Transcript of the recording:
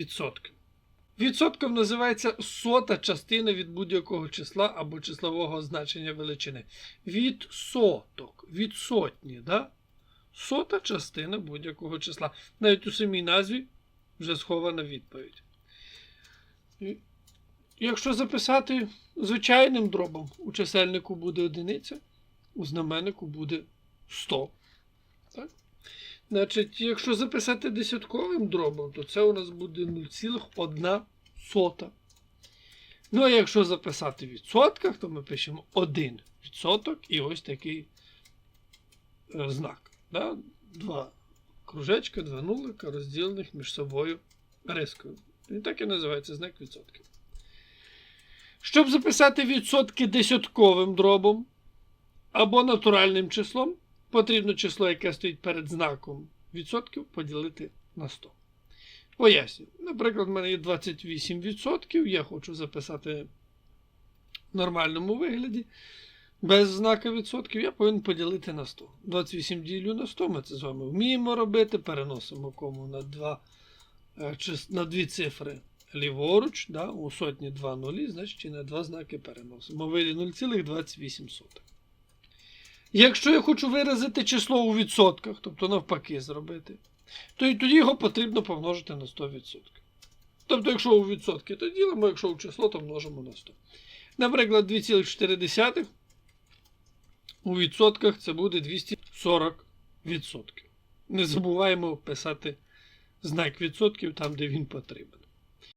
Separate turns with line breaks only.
відсотків. Відсотком називається сота частина від будь-якого числа або числового значення величини. Відсоток, від сотні, да? сота частина будь-якого числа. Навіть у самій назві вже схована відповідь. Якщо записати звичайним дробом, у чисельнику буде одиниця, у знаменнику буде 100. Так? Значить, якщо записати десятковим дробом, то це у нас буде 0,1 сота. Ну, а якщо записати в відсотках, то ми пишемо 1 відсоток і ось такий е, знак. Да? Два кружечка, два нулика, розділених між собою рискою. Він так і називається знак відсотків. Щоб записати відсотки десятковим дробом або натуральним числом, потрібно число, яке стоїть перед знаком відсотків, поділити на 100. Пояснюю. Наприклад, в мене є 28%, я хочу записати в нормальному вигляді. Без знака відсотків я повинен поділити на 100. 28 ділю на 100, ми це з вами вміємо робити. Переносимо кому на, два, е, на дві цифри ліворуч, да, у сотні 2 нулі, значить і на два знаки переносимо. Вийде 0,28. Якщо я хочу виразити число у відсотках, тобто навпаки зробити, то і тоді його потрібно помножити на 100%. Тобто, якщо у відсотки, то ділимо, якщо у число, то множимо на 100. Наприклад, 2,4 у відсотках це буде 240 відсотків. Не забуваємо писати знак відсотків там, де він потрібен.